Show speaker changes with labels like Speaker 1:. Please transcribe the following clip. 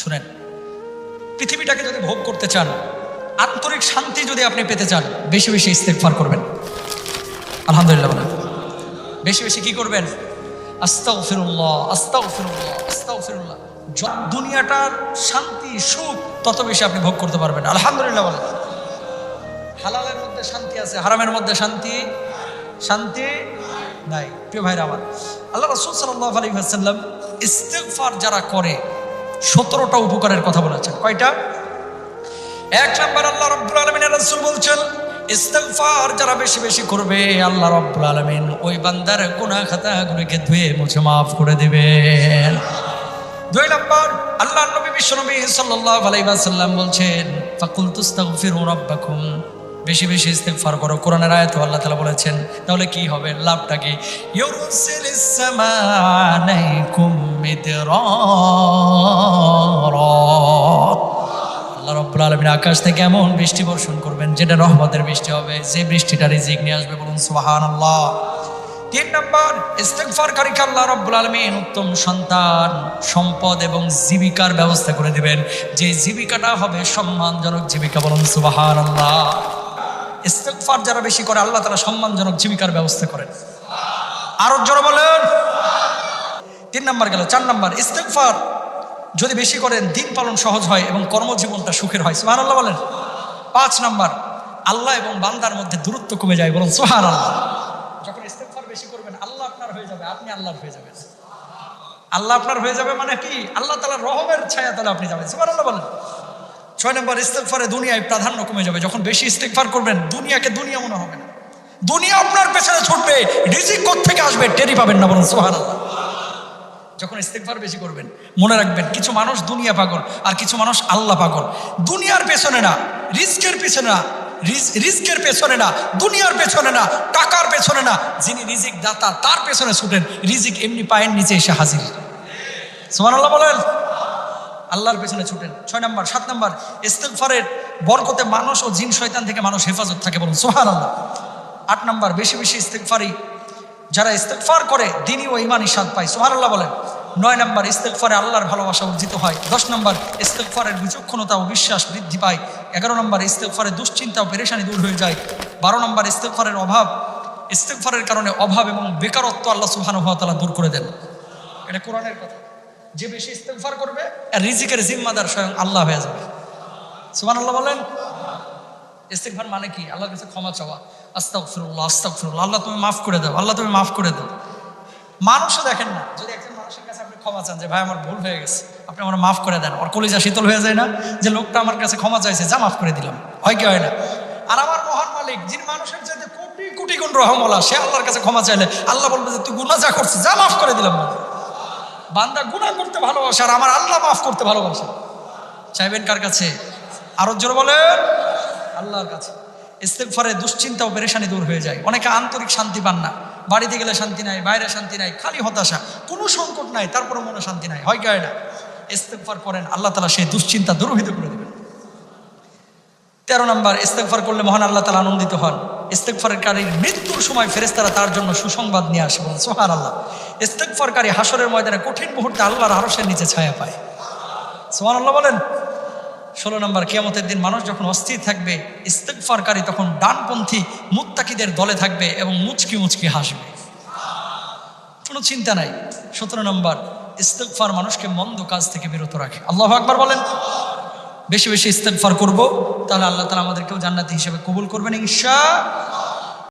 Speaker 1: শুনেন, পৃথিবীটাকে যদি ভোগ করতে চান, আন্তরিক শান্তি যদি আপনি পেতে চান, বেশি বেশি ইস্তেকফার করবেন। আলহামদুলিল্লাহ বেশি বেশি কি করবেন? আস্তাও ফিরুল্লাহ আস্তাও ফিরুল্লাহ আস্তাও ফিরুল্লাহ দুনিয়াটার শান্তি, সুখ, তত বেশি আপনি ভোগ করতে পারবেন। আলহামদুলিল্লাহ বলেন। হালালের মধ্যে শান্তি আছে, হারামের মধ্যে শান্তি? শান্তি নাই। প্রিয় ভাইরা আমার, আল্লাহ রসুল সাল্লাহ আলী সাল্লাম ইস্তেকফার যারা করে সতেরোটা উপকারের কথা বলেছেন। কয়টা? এক নাম্বার আল্লাহ রব্বুল আলমিনের রসুল বলছেন, ইস্তেগফার যারা বেশি বেশি করবে, আল্লাহ রব্বুল আলমিন ওই বান্দার গুনাহ খাতাগুলিকে ধুয়ে মুছে মাফ করে দিবেন। দুই নম্বর আল্লাহ নবী বিশ্বনবী সাল্লাল্লাহু আলাইহি ওয়াসাল্লাম বলছেন ফাকুল তুস্তাগফিরু রাব্বাকুম। বেশি বেশি ইস্তেগফার করো। কোরআনের আয়াতে আল্লাহ তালা বলেছেন, তাহলে কি হবে? লাভটা কি? আল্লাহ রব্বুল আলমিন আকাশ থেকে এমন বৃষ্টি বর্ষণ করবেন যেটা রহমতের বৃষ্টি হবে। যে বৃষ্টিটা রিজিক নিয়ে আসবে, বলুন সোহান আল্লাহ তিন নম্বর, ইস্তেগফারকারীকে আল্লাহ রব্বুল আলমিন উত্তম সন্তান, সম্পদ এবং জীবিকার ব্যবস্থা করে দিবেন। যে জীবিকাটা হবে সম্মানজনক জীবিকা, বলুন সুবাহান আল্লাহ ইস্তেগফার যারা বেশি করে, আল্লাহ তারা সম্মানজনক জীবিকার ব্যবস্থা করেন। আরও জোরে বলেন। তিন নম্বর গেল, চার নম্বর, ইস্তেগফার যদি বেশি করেন, দিন পালন সহজ হয় এবং কর্মজীবনটা সুখের হয়। সোহান আল্লাহ বলেন। পাঁচ নাম্বার, আল্লাহ এবং বান্দার মধ্যে দূরত্ব কমে যায় বলুন সোহান আল্লাহ যখন ইস্তেগফার বেশি করবেন, আল্লাহ আপনার হয়ে যাবে, আপনি আল্লাহর হয়ে যাবেন। আল্লাহ আপনার হয়ে যাবে মানে কি? আল্লাহ তালা রহমের ছায়া তাহলে আপনি যাবেন। সোহান আল্লাহ বলেন। ছয় নম্বর, ইস্তেগফারে দুনিয়ায় প্রাধান্য কমে যাবে। যখন বেশি ইস্তেগফার করবেন, দুনিয়াকে দুনিয়া মনে হবে না। দুনিয়া আপনার পেছনে ছুটবে, রিজিক থেকে আসবে টেরি পাবেন না বলুন সোহান যখন ইস্তেকবার বেশি করবেন, মনে রাখবেন, কিছু মানুষ দুনিয়া পাগল, আর কিছু মানুষ আল্লাহ পাগল। দুনিয়ার পেছনে না রিস্কের পেছনে না রিস- রিস্কের পেছনে না, দুনিয়ার পেছনে না, টাকার পেছনে না, যিনি রিজিক দাতা, তার পেছনে ছুটেন, রিজিক এমনি পায়ের নিচে এসে হাজির। সোহান আল্লাহ বলেন আল্লাহর পেছনে ছুটেন। ছয় নম্বর, সাত নম্বর ইস্তেকফারের বরকতে মানুষ ও জিন শয়তান থেকে মানুষ হেফাজত থাকে বলুন সোহান আল্লাহ আট নম্বর, বেশি বেশি ইস্তেকফারি যারা ইস্তেকফার করে, দিনই ও ইমানই স্বাদ পায়, সুবহানাল্লাহ বলেন। নয় নম্বর ইস্তেকফারে আল্লাহর ভালোবাসা অর্জিত হয়। দশ নম্বর ইস্তেকফারের বিচক্ষণতা ও বিশ্বাস বৃদ্ধি পায়। এগারো নম্বর ইস্তেকফারে দুশ্চিন্তা ও পেরেশানি দূর হয়ে যায়। বারো নম্বর ইস্তেকফারের অভাব। ইস্তেকফারের কারণে অভাব এবং বেকারত্ব আল্লাহ তাআলা দূর করে দেন। এটা কোরআনের কথা। যে বেশি ইস্তেকফার করবে রিজিকের জিম্মাদার স্বয়ং আল্লাহ হয়ে যাবে। সুবহানাল্লাহ বলেন? ইস্তেকভার মানে কি? আল্লাহর কাছে ক্ষমা চাওয়া। আস্তাগফিরুল্লাহ আস্তাগফিরুল্লাহ। আল্লাহ তুমি মাফ করে দাও, আল্লাহ তুমি মাফ করে দাও। মানুষও দেখেন না, যদি একজন মানুষের কাছে আপনি ক্ষমা চান যে, ভাই, আমার ভুল হয়ে গেছে, আপনি আমার মাফ করে দেন। ওর কলিজা শীতল হয়ে যায় না যে, লোকটা আমার কাছে ক্ষমা চাইছে, যা মাফ করে দিলাম। হয় কি হয় না? আর আমার মহান মালিক, যিনি মানুষের চাইতে কোটি কোটি গুণ রহমলা, সে আল্লাহর কাছে ক্ষমা চাইলে আল্লাহ বলবে যে, তুই গুণা যা করছিস, যা মাফ করে দিলাম। বান্দা গুণা করতে ভালোবাসে আর আমার আল্লাহ মাফ করতে ভালোবাসে। চাইবেন কার কাছে? আরও জোরে বলেন। আল্লাহর কাছে। ইস্তেগফারে দুশ্চিন্তা ও পেরেশানি দূর হয়ে যায়। অনেকে আন্তরিক শান্তি পান না। বাড়িতে গেলে শান্তি নাই, বাইরে শান্তি নাই, খালি হতাশা। কোনো সংকট নাই তারপরে মনে শান্তি নাই। হয় গায়ে না? ইস্তেগফার করেন, আল্লাহ তালা সেই দুশ্চিন্তা দূরভূত করে দেবেন। তেরো নম্বর, ইস্তেগফার করলে মহান আল্লাহ তালা আনন্দিত হন। ইস্তেগফারকারীর মৃত্যুর সময় ফেরেস্তারা তার জন্য সুসংবাদ নিয়ে আসে বলেন সোহান আল্লাহ ইস্তেগফারকারী হাসরের ময়দানে কঠিন মুহূর্তে আল্লাহর আরসের নিচে ছায়া পায়। সোহান আল্লাহ বলেন, ষোলো নম্বর, কেয়ামতের দিন মানুষ যখন অস্থির থাকবে ইস্তেকফারকারী তখন ডানপন্থী মুত্তাকিদের দলে থাকবে এবং মুচকি মুচকি হাসবে। কোনো চিন্তা নাই। সতেরো নম্বর ইস্তেকফার মানুষকে মন্দ কাজ থেকে বিরত রাখে। আল্লাহ আকবার বলেন। বেশি বেশি ইস্তেকফার করব তাহলে আল্লাহ তালা আমাদেরকেও জান্নাতি হিসেবে কবুল করবেন ঈশা